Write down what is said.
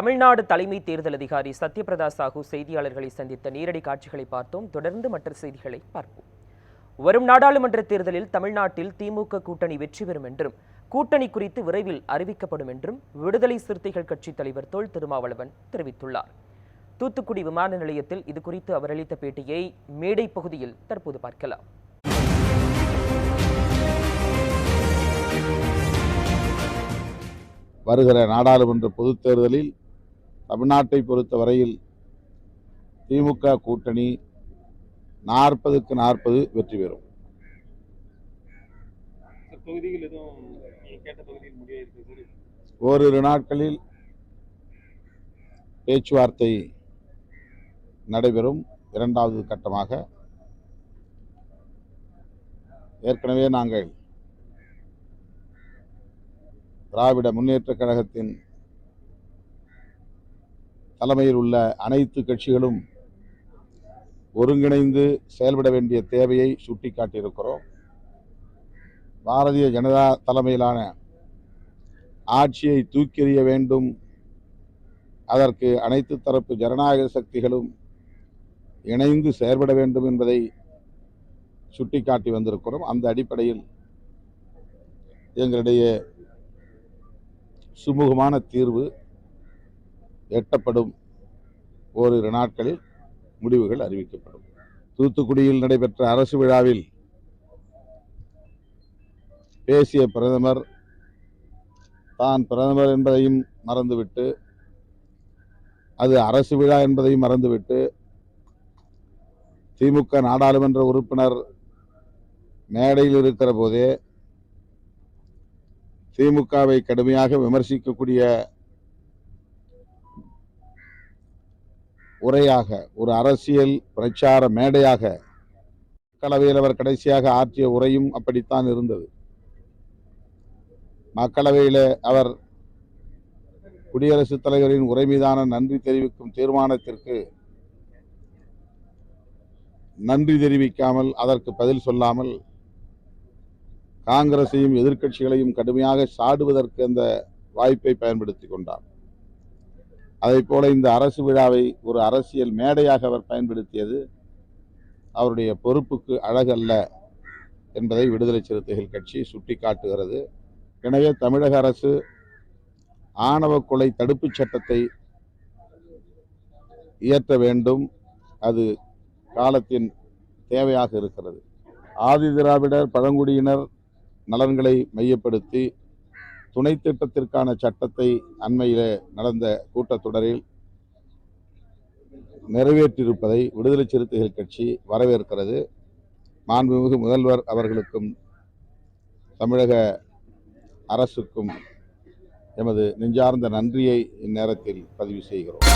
தமிழ்நாடு தலைமை தேர்தல் அதிகாரி சத்யபிரதா சாஹூ செய்தியாளர்களை சந்தித்த நேரடி காட்சிகளை பார்த்தோம். தொடர்ந்து மற்ற செய்திகளை பார்ப்போம். வரும் நாடாளுமன்ற தேர்தலில் தமிழ்நாட்டில் திமுக கூட்டணி வெற்றி பெறும் என்றும் கூட்டணி குறித்து விரைவில் அறிவிக்கப்படும் என்றும் விடுதலை சிறுத்தைகள் கட்சித் தலைவர் தோல் திருமாவளவன் தெரிவித்துள்ளார். தூத்துக்குடி விமான நிலையத்தில் இது குறித்து அவர் அளித்த பேட்டியை மேடை பகுதியில் தற்போது பார்க்கலாம். வருகிற நாடாளுமன்ற பொதுத் தேர்தலில் தமிழ்நாட்டை பொறுத்தவரையில் திமுக கூட்டணி நாற்பதுக்கு நாற்பது வெற்றி பெறும். ஓரிரு நாட்களில் பேச்சுவார்த்தை நடைபெறும். இரண்டாவது கட்டமாக ஏற்கனவே நாங்கள் திராவிட முன்னேற்றக் கழகத்தின் தலைமையில் உள்ள அனைத்து கட்சிகளும் ஒருங்கிணைந்து செயல்பட வேண்டிய தேவையை சுட்டிக்காட்டியிருக்கிறோம். பாரதிய ஜனதா தலைமையிலான ஆட்சியை தூக்கெறிய வேண்டும். அதற்கு அனைத்து தரப்பு ஜனநாயக சக்திகளும் இணைந்து செயல்பட வேண்டும் என்பதை சுட்டிக்காட்டி வந்திருக்கிறோம். அந்த அடிப்படையில் எங்களுடைய சுமூகமான தீர்வு எட்டப்படும் ஓரிரு நாட்களில் முடிவுகள் அறிவிக்கப்படும். தூத்துக்குடியில் நடைபெற்ற அரசு விழாவில் பேசிய பிரதமர் தான் பிரதமர் என்பதையும் மறந்துவிட்டு அது அரசு விழா என்பதையும் மறந்துவிட்டு திமுக நாடாளுமன்ற உறுப்பினர் மேடையில் இருக்கிற போதே திமுகவை கடுமையாக விமர்சிக்கக்கூடிய உரையாக ஒரு அரசியல் பிரச்சார மேடையாக மக்களவையில் அவர் கடைசியாக ஆற்றிய உரையும் அப்படித்தான் இருந்தது. மக்களவையில் அவர் குடியரசுத் தலைவரின் உரை மீதான நன்றி தெரிவிக்கும் தீர்மானத்திற்கு நன்றி தெரிவிக்காமல் அதற்கு பதில் சொல்லாமல் காங்கிரசையும் எதிர்க்கட்சிகளையும் கடுமையாக சாடுவதற்கு அந்த வாய்ப்பை பயன்படுத்தி கொண்டார். அதைப் போல இந்த அரசு விழாவை ஒரு அரசியல் மேடையாக அவர் பயன்படுத்தியது அவருடைய பொறுப்புக்கு அழகல்ல என்பதை விடுதலை சிறுத்தைகள் கட்சி சுட்டிக்காட்டுகிறது. எனவே தமிழக அரசு ஆணவ கொலை தடுப்புச் சட்டத்தை இயற்ற வேண்டும். அது காலத்தின் தேவையாக இருக்கிறது. ஆதி திராவிடர் பழங்குடியினர் நலன்களை மையப்படுத்தி துணை திட்டத்திற்கான சட்டத்தை அண்மையில் நடந்த கூட்டத்தொடரில் நிறைவேற்றியிருப்பதை விடுதலை சிறுத்தைகள் கட்சி வரவேற்கிறது. மாண்புமிகு முதல்வர் அவர்களுக்கும் தமிழக அரசுக்கும் எமது நெஞ்சார்ந்த நன்றியை இந்நேரத்தில் பதிவு செய்கிறோம்.